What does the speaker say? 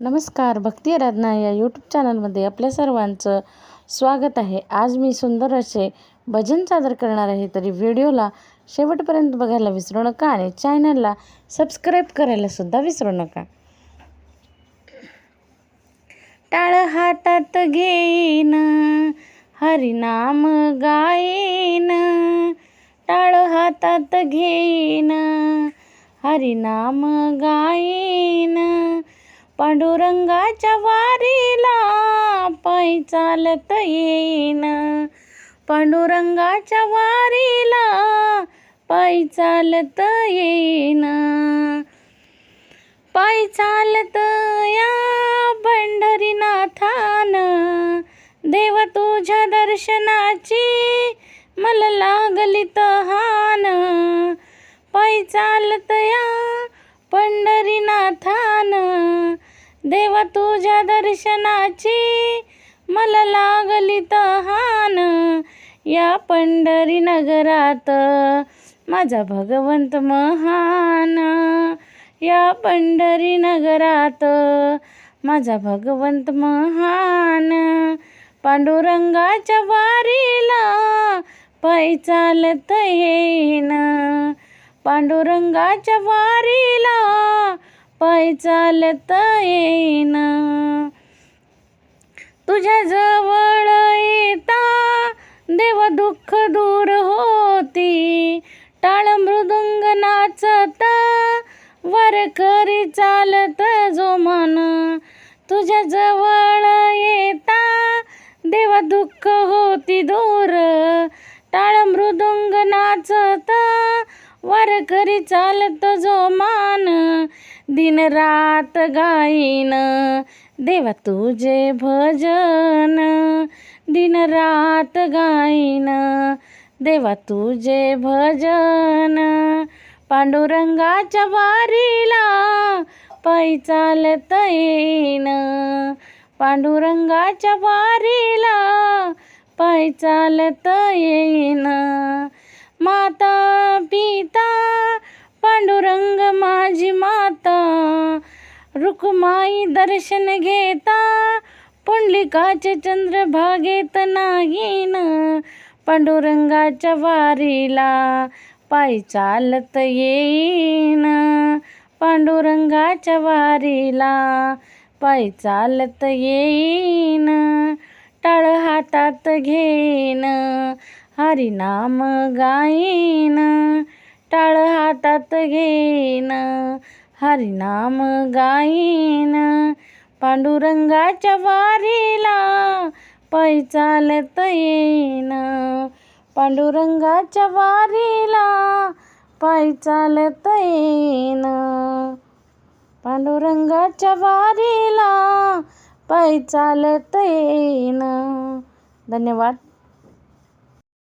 नमस्कार भक्ती आराधना या यूट्यूब चॅनलमध्ये आपल्या सर्वांचं स्वागत आहे. आज मी सुंदर असे भजन सादर करणार आहे तरी व्हिडिओला शेवटपर्यंत बघायला विसरू नका आणि चॅनलला सबस्क्राईब करायला सुद्धा विसरू नका. टाळ हातात घेईन हरिनाम गायन टाळ हातात घेईन हरिनाम गायन पांडुरंगाच्या वारीला पायी चालत येईन. पांडुरंगाच्या वारीला पायी चालत येईन. पायी चालत या पंढरीनाथान देव तुझ्या दर्शनाची मला लागली तहान पायी चालत या देवा तुझ्या दर्शनाची मला लागली तहान. या पंढरी नगरात माझा भगवंत महान. या पंढरी नगरात माझा भगवंत महान. पांडुरंगाच्या वारीला पायी चालत येईन. पांडुरंगाच्या वारीला पाय चालता येईना. तुझ्या जवळ येता देव दुःख दूर होती. टाळ मृदुंग नाचता वारकरी चालत जो मन. तुझ्या जवळ येता देव दुःख होती दूर. टाळ मृदुंग नाचता वारकरी चालत जो मान. दिन रात गाईन. देवा तुझे भजन. दिन रात गाईन. देवा तुझे भजन. पांडुरंगाच्या वारीला पायी चालत येईन. पांडुरंगाच्या वारीला पायी चालत येईन. माता पिता पांडुरंग माझी माता रुक्माई दर्शन घेता पुंडलिकाचे चंद्रभागेत ना पांडुरंगाच्या वारीला पायी चालत येईन. पांडुरंगाच्या वारीला पायी चालत येईन. टाळ हातात घेईन. हरिनाम गाईन टाळ हातात घेईन. हरिनाम गाईन पांडुरंगाच्या वारीला पै चालत येईन. पांडुरंगाच्या वारीला पाय चालत येईन. पांडुरंगाच्या वारीला पाय चालत येईन. धन्यवाद.